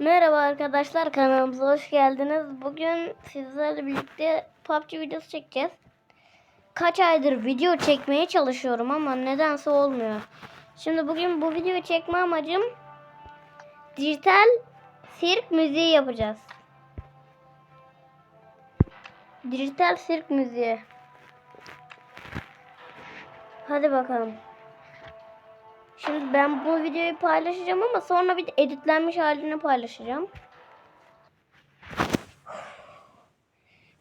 Merhaba arkadaşlar kanalımıza hoş geldiniz. Bugün sizlerle birlikte PUBG videosu çekeceğiz. Kaç aydır video çekmeye çalışıyorum ama nedense olmuyor. Şimdi bugün bu videoyu çekme amacım dijital sirk müziği yapacağız. Dijital sirk müziği. Hadi bakalım. Şimdi ben bu videoyu paylaşacağım ama sonra bir de editlenmiş halini paylaşacağım.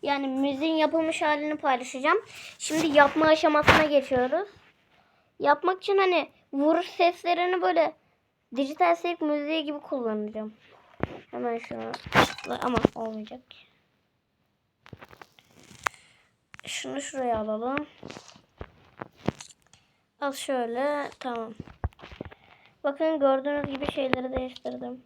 Yani müziğin yapılmış halini paylaşacağım. Şimdi yapma aşamasına geçiyoruz. Yapmak için hani vuruş seslerini böyle dijital sirk müziği gibi kullanacağım. Hemen şunu ama olmayacak. Şunu şuraya alalım. Al şöyle. Tamam. Bakın gördüğünüz gibi şeyleri değiştirdim.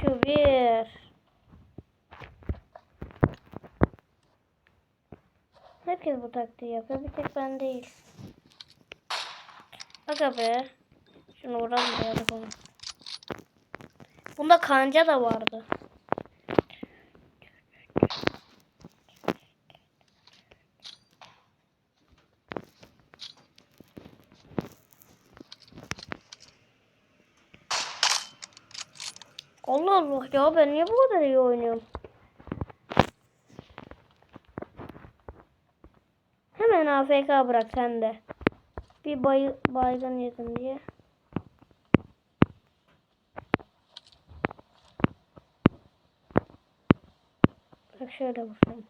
Şu bir. Herkes bu taktiği yapıyor. Bir tek ben değil. Aga be. Şunu vuralım. Bunda kanca da vardı. Ya ben niye bu kadar iyi oynuyorum? Hemen AFK bırak sen de. Bir bay baygın yedin diye. Bak şöyle vurayım.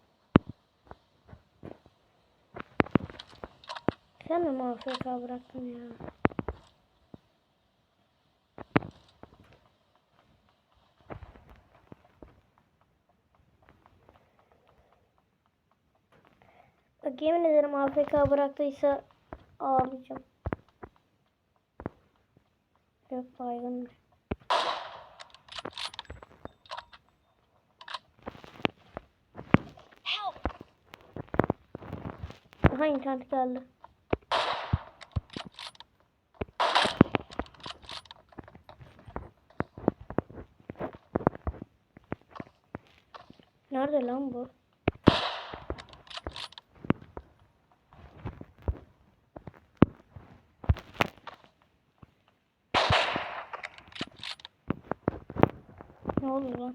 Sen de AFK bıraktın ya? Bak yemin ederim AFK bıraktıysa ağlayacağım. Yok baygınmış. Aha internet geldi. Nerede lan bu? Oldu lan?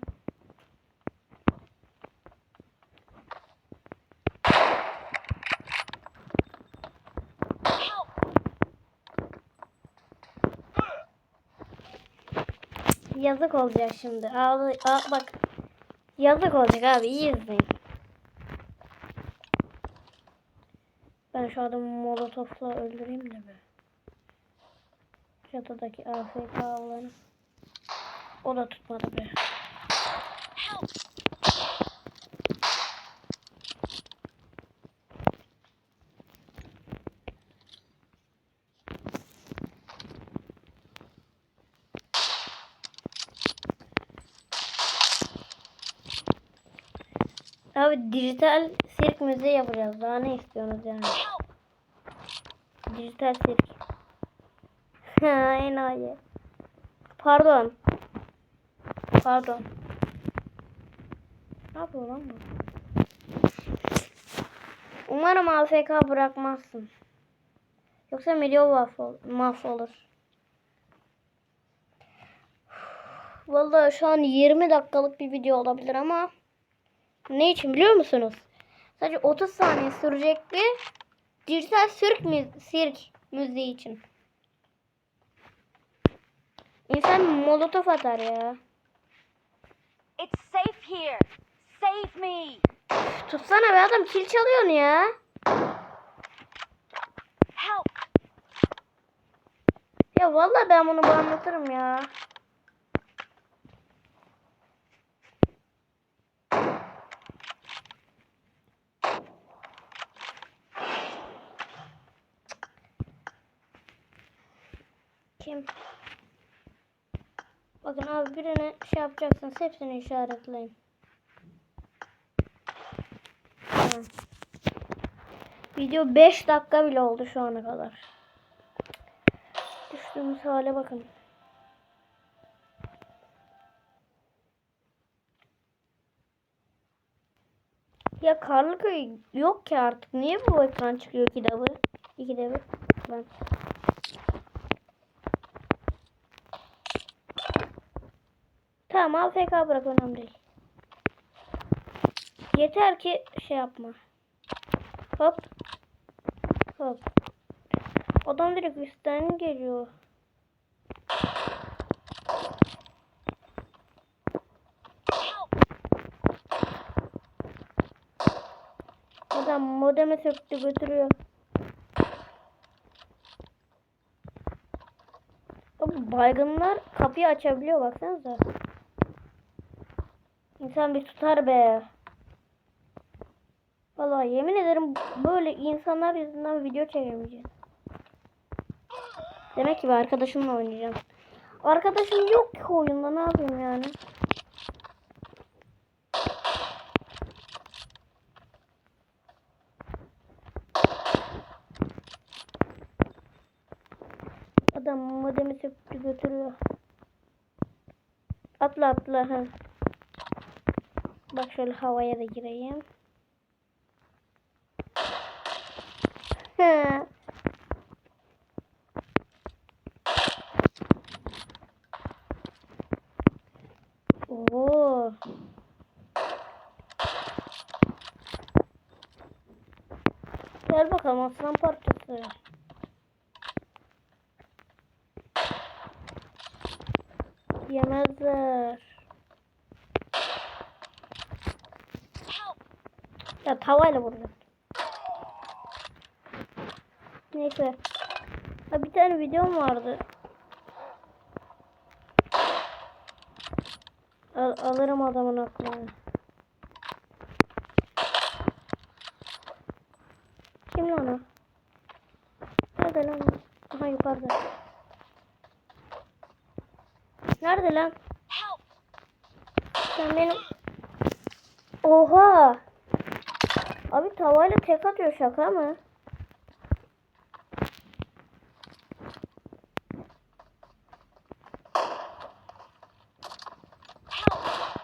Yazık olacak şimdi. Ağlı, ağ, bak. Yazık olacak abi. iyi izleyin. Ben şu adamı molotofla öldüreyim de be. Çatıdaki AFK olanı. O da tutmadı be. Abi dijital sirk müziği yapacağız. Daha ne istiyorsunuz yani? Dijital sirk. Ha enayi. Pardon. Pardon. Ne yapıyor lan bu? Umarım AFK bırakmazsın. Yoksa milyon mahvol mahvolur. Vallahi şu an 20 dakikalık bir video olabilir ama ne için biliyor musunuz? Sadece 30 saniye sürecek bir dijital sirk, mü sirk müziği için. İnsan molotof atar ya. It's safe here. Save me. Tutsana be adam kil çalıyorsun ya. Help. Ya vallahi ben bunu anlatırım ya. Kim? Bakın abi birine şey yapacaksınız hepsini işaretleyin. Tamam. Video 5 dakika bile oldu şu ana kadar. Düştüğümüz hale bakın. Ya Karlıköy yok ki artık. Niye bu ekran çıkıyor ki de bu? İki de bir. Ben. Tamam AFK bırak önemli değil. Yeter ki şey yapma. Hop. Hop. Adam direkt üstten geliyor. Adam modeme söktü götürüyor. Baygınlar kapıyı açabiliyor baksanıza. İnsan bir tutar be. Vallahi yemin ederim böyle insanlar yüzünden video çekemeyeceğim. Demek ki bir arkadaşımla oynayacağım. Arkadaşım yok ki oyunda ne yapayım yani. Adam modemi söktü götürüyor. Atla atla. Ha. Bak şöyle havaya da gireyim. Oo. Gel bakalım aslan parçası. Yemezler. Help! Ya tavayla vuracağım. Neyse. Ha bir tane videom vardı. Al alırım adamın aklını. Kim lan o? Nerede lan? Aha yukarıda. Nerede lan? Sen benim... Oha! Abi tavayla tek atıyor şaka mı? Help!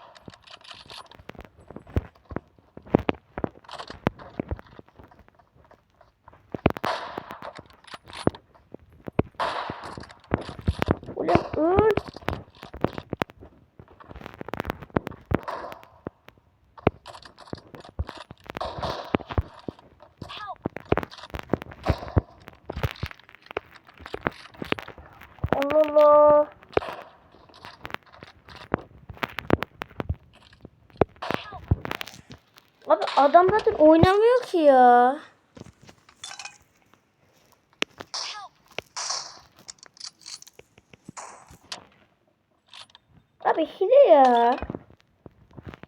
Ulan öl. Help! Allah Allah. Help! Abi adam zaten oynamıyor ki ya. Abi hile ya.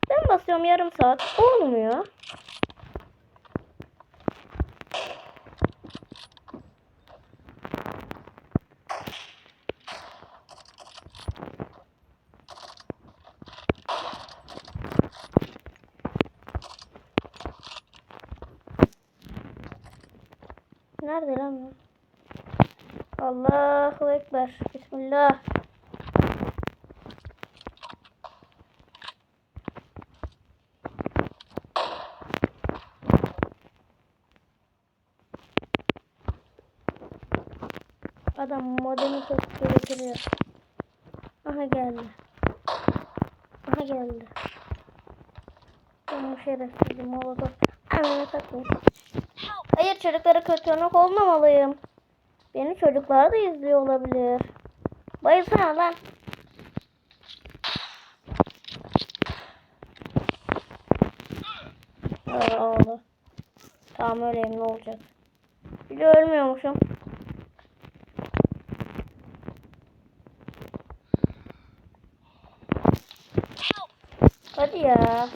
Ben basıyorum yarım saat. Olmuyor. Nerede lan bu? Allahu Ekber. Bismillah. Adam modemi söktü getiriyor. Aha geldi. Aha geldi. Ben bu şerefsizim molotof. Satayım. Help! Hayır çocuklara kötü örnek olmamalıyım. Beni çocuklar da izliyor olabilir. Bayılsana lan. Aa, oldu. Tamam öyleyim ne olacak. Bir de ölmüyormuşum. Help! Hadi ya.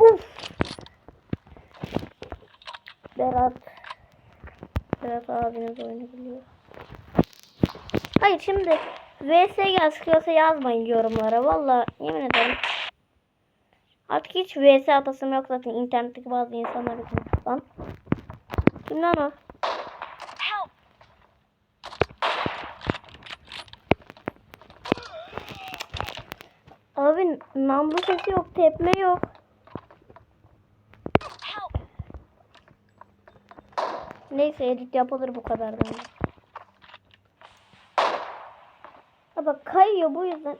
Uf. Berat. Berat abiniz oyunu biliyor. Hayır şimdi VS gel sıkıyorsa yazmayın yorumlara. Valla yemin ederim. Hiç VS atasım yok zaten internetteki bazı insanlar yüzünden falan. Kim lan o? Abi namlu sesi yok, tepme yok. Neyse edit yapılır bu kadardan. Ha bak kayıyor bu yüzden.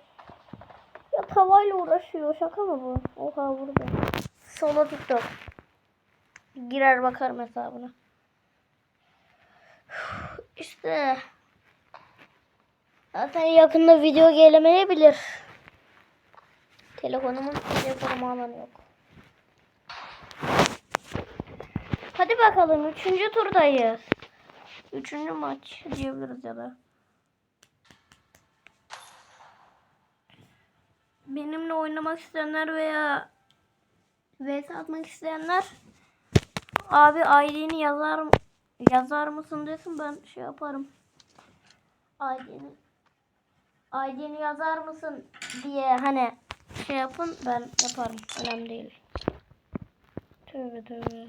Ya tavayla uğraşıyor. Şaka mı bu? Oha vurdu. Solo TikTok. Girer bakarım hesabına. İşte. Zaten yakında video gelemeyebilir. Telefonumun telefonuma alanı yok. Hadi bakalım. Üçüncü turdayız. Üçüncü maç diyebiliriz ya da. Benimle oynamak isteyenler veya vs atmak isteyenler abi ID'ni yazar yazar mısın desin ben şey yaparım. ID'ni ID'ni yazar mısın diye hani şey yapın ben yaparım. Önemli değil. Tövbe tövbe.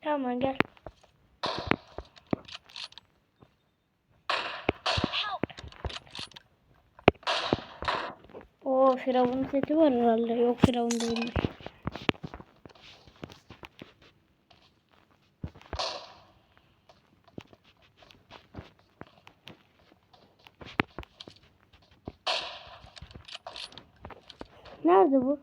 Tamam gel. Oo Firavun seti var herhalde. Yok Firavun değilmiş. Nerede bu?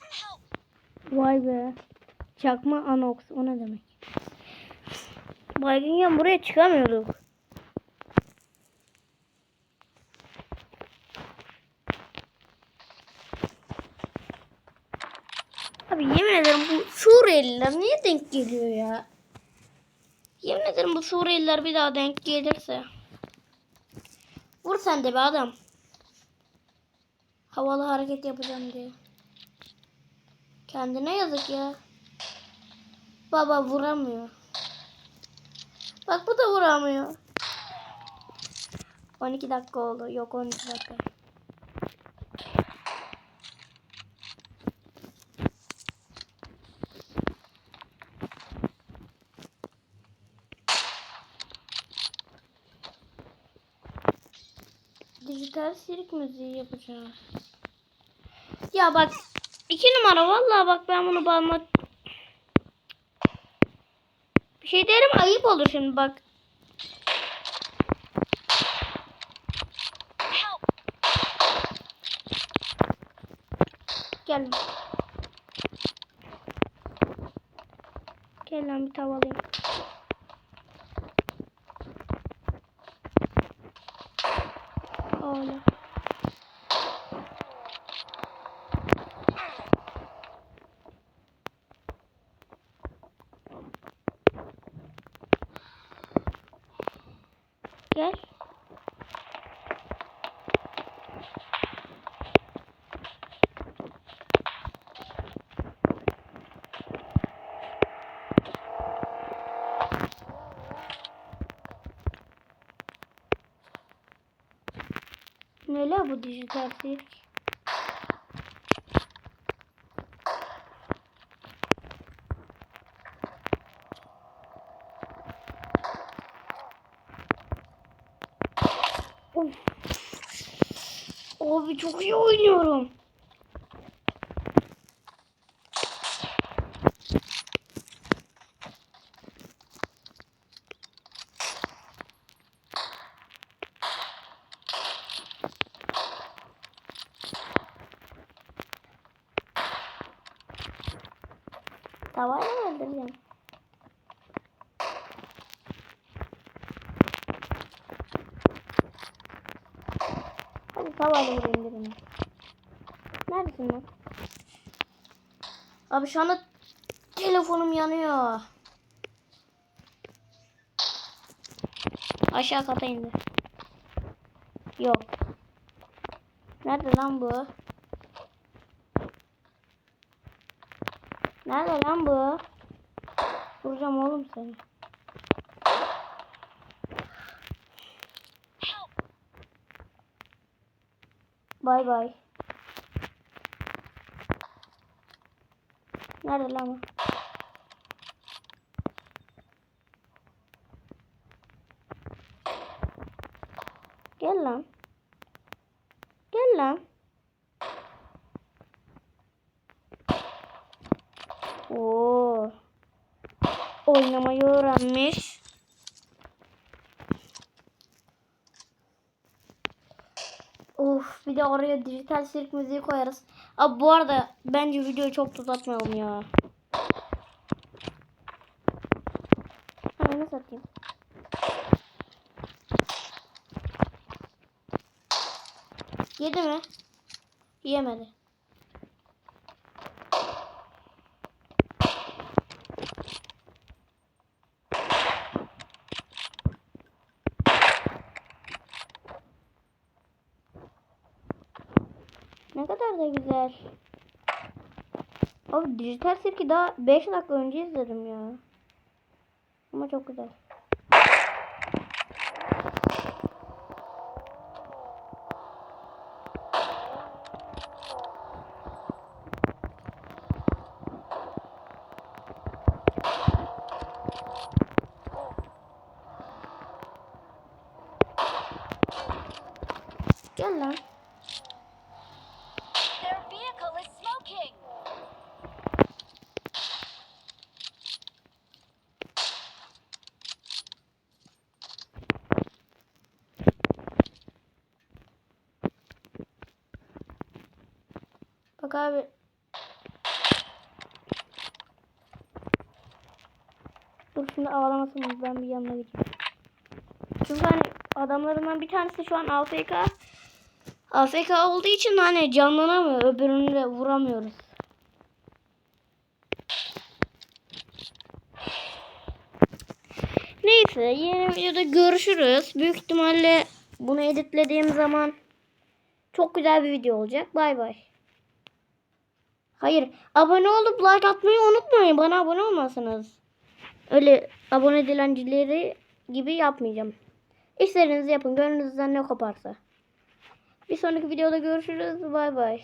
Help! Vay be. Çakma anox. O ne demek? Baygınken buraya çıkamıyorduk. Abi yemin ederim bu Suriyeliler niye denk geliyor ya? Yemin ederim bu Suriyeliler bir daha denk gelirse. Vur sen de be adam. Havalı hareket yapacağım diye. Kendine yazık ya. Baba vuramıyor. Bak bu da vuramıyor. 12 dakika oldu. Yok 12 dakika. Dijital sirk müziği yapacağız. Ya bak iki numara vallahi bak ben bunu bağırma bir şey derim ayıp olur şimdi bak. Gel. Gel lan bir tavalayım. Öyle. Gel. Ne la bu dijital sirk? Abi çok iyi oynuyorum. Öldüreceğim? Hadi tavayla vurayım. Neredesin lan? Abi şu anda telefonum yanıyor. Aşağı kata indi. Yok. Nerede lan bu? Nerede lan bu? Vuracağım oğlum seni. Bay bay. Nerede lan bu? Gel lan. Gel lan. Oo. Oynamayı öğrenmiş. Of bir de oraya dijital sirk müziği koyarız. Abi bu arada bence videoyu çok uzatmayalım ya. Ananı satayım. Yedi mi? Yemedi. Ne kadar da güzel. Abi dijital sirki daha 5 dakika önce izledim ya. Ama çok güzel. Gel lan. Ağlamasın ben bir yanına gideyim. Çünkü hani adamlarından bir tanesi şu an AFK. AFK olduğu için hani canlanamıyor. Öbürünü de vuramıyoruz. Neyse yeni videoda görüşürüz. Büyük ihtimalle bunu editlediğim zaman çok güzel bir video olacak. Bay bay. Hayır. Abone olup like atmayı unutmayın. Bana abone olmasınız. Öyle abone dilencileri gibi yapmayacağım. İşlerinizi yapın. Gönlünüzden ne koparsa. Bir sonraki videoda görüşürüz. Bay bay.